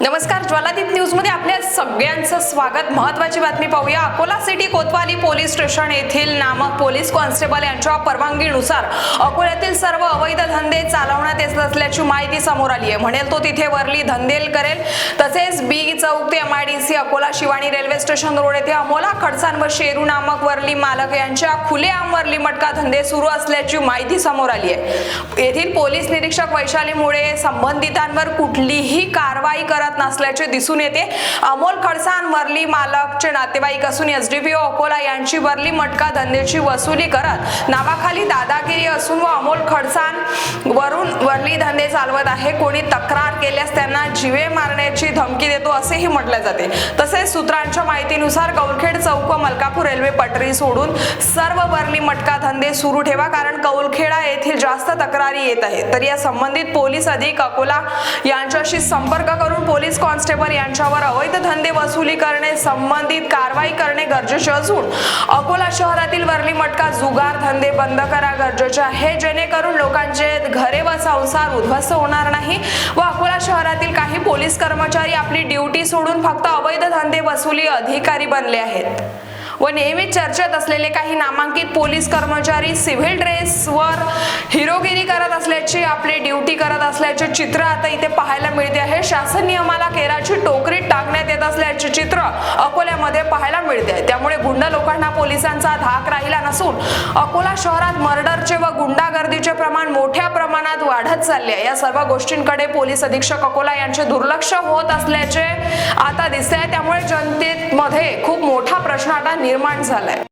नमस्कार ज्वालादीप न्यूजमध्ये आपल्या सगळ्यांचं स्वागत. महत्वाची बातमी पाहूया. Akola city Kotwali police station येथील नामक पोलीस कॉन्स्टेबल यांच्या परवानगीनुसार अकोल्यातील सर्व अवैध धंदे चालवण्यात येत असल्याची माहिती समोर आली आहे. म्हणेल तो तिथे वरली धंदेल करेल. तसेच बी चौक ते M I D C Akola Shivani railway station road येथे अमोला खडसान व शेरू नामक वरली मालक यांच्या खुलेआम वरली मटका धंदे सुरू असल्याची माहिती समोर आली आहे. येथील पोलीस निरीक्षक वैशालीमुळे संबंधितांवर कुठलीही कारवाई करत नसल्याचे दिसून येते. अमोल खडसान वरली मालकचे नातेवाईक असून एस डी अकोला यांची वरली मटका धंद्याची वसुली करत नावाखाली दादागिरी असून व अमोल खडसान वरून वरली धंदे चालवत आहे. कोणी तक्रार केल्यास त्यांना जीवे मारण्याची धमकी देतो असेही म्हटले जाते. तसेच सूत्रांच्या माहितीनुसार कौलखेड चौक व मलकापूर रेल्वे पटरी सोडून सर्व वरली मटका धंदे सुरू ठेवा कारण कौलखेडा येथील जास्त तक्रारी येत आहेत. तर या संबंधित पोलीस अधिक अकोला यांच्याशी संपर्क करून पोलीस कॉन्स्टेबल यांच्यावर अवैध धंदे वसुली करणे संबंधित कारवाई करणे गरजेचे असून अकोला शहरातील वरली मटका जुगार धंदे बंद करा गरजेचे आहे. जेणेकरून लोकांचे घरे व संसार उद्ध्वस्त होणार नाही. व अकोला शहरातील काही पोलीस कर्मचारी आपली ड्युटी सोडून फक्त अवैध धंदे वसुली अधिकारी बनले आहेत. व नेहमी चर्चेत असलेले काही नामांकित पोलीस कर्मचारी सिव्हिल ड्रेसवर हिरोगिरी करत असल्याची आपली ड्युटी करत असल्याचे चित्र आता इथे पाहायला मिळते आहे. शासन नियमाला केराची टोकरी करण्यात येत असल्याचे चित्र अकोल्यामध्ये पाहायला मिळते. त्यामुळे गुंड लोकांना पोलिसांचा धाक राहिला नसून अकोला शहरात मर्डरचे व गुंडागर्दीचे प्रमाण मोठ्या प्रमाणात वाढत चालले आहे. या सर्व गोष्टींकडे पोलीस अधीक्षक अकोला यांचे दुर्लक्ष होत असल्याचे आता दिसते आहे त्यामुळे जनतेमध्ये खूप मोठा प्रश्न आता निर्माण झालाय.